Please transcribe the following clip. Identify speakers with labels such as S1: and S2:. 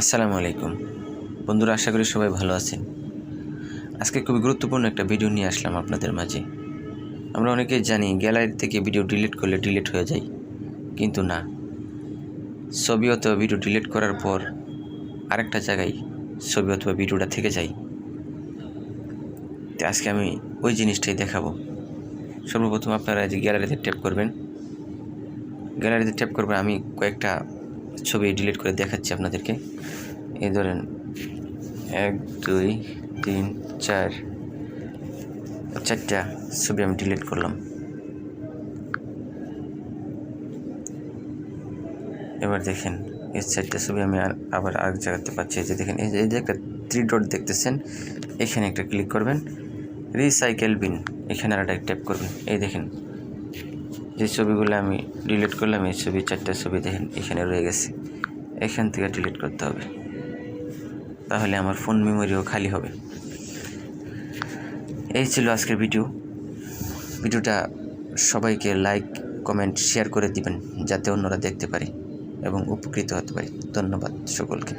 S1: আসসালামু আলাইকুম। বন্ধুরা, আশা করি সবাই ভালো আছেন। আজকে খুবই গুরুত্বপূর্ণ একটা ভিডিও নিয়ে আসলাম আপনাদের মাঝে। আমরা অনেকেই জানি, গ্যালারি থেকে ভিডিও ডিলিট করলে ডিলিট হয়ে যায়, কিন্তু না। ছবি অথবা ভিডিও ডিলিট করার পর আরেকটা জায়গায় ছবি অথবা ভিডিওটা থেকে যায়। তো আজকে আমি ওই জিনিসটাই দেখাবো। সর্বপ্রথম আপনারা যে গ্যালারিতে ট্যাপ করবেন। গ্যালারিতে ট্যাপ করবেন আমি কয়েকটা ছবি ডিলিট করে দেখাচ্ছি আপনাদেরকে। এই ধরেন, এক, দুই, তিন, চার, চারটা ছবি আমি ডিলিট করলাম। এবার দেখেন, এই চারটা ছবি আমি আর আবার আরেক জায়গাতে পাচ্ছি। এই যে দেখেন, এই যে এই যে একটা থ্রি ডট দেখতেছেন, এখানে একটা ক্লিক করবেন রিসাইকেল বিন এখানে আর একটা ট্যাপ করবেন। এই দেখেন যে ছবিগুলো আমি ডিলিট করলাম, এই ছবি, চারটা ছবি দেখেন, এখানে রয়ে গেছে। এখান থেকে ডিলিট করতে হবে। তাহলে আমার ফোন মেমোরিও খালি হবে। এই ছিল আজকের ভিডিও ভিডিওটা সবাইকে লাইক কমেন্ট শেয়ার করে দিবেন, যাতে অন্যরা দেখতে পারে এবং উপকৃত হতে পারে। ধন্যবাদ সকলকে।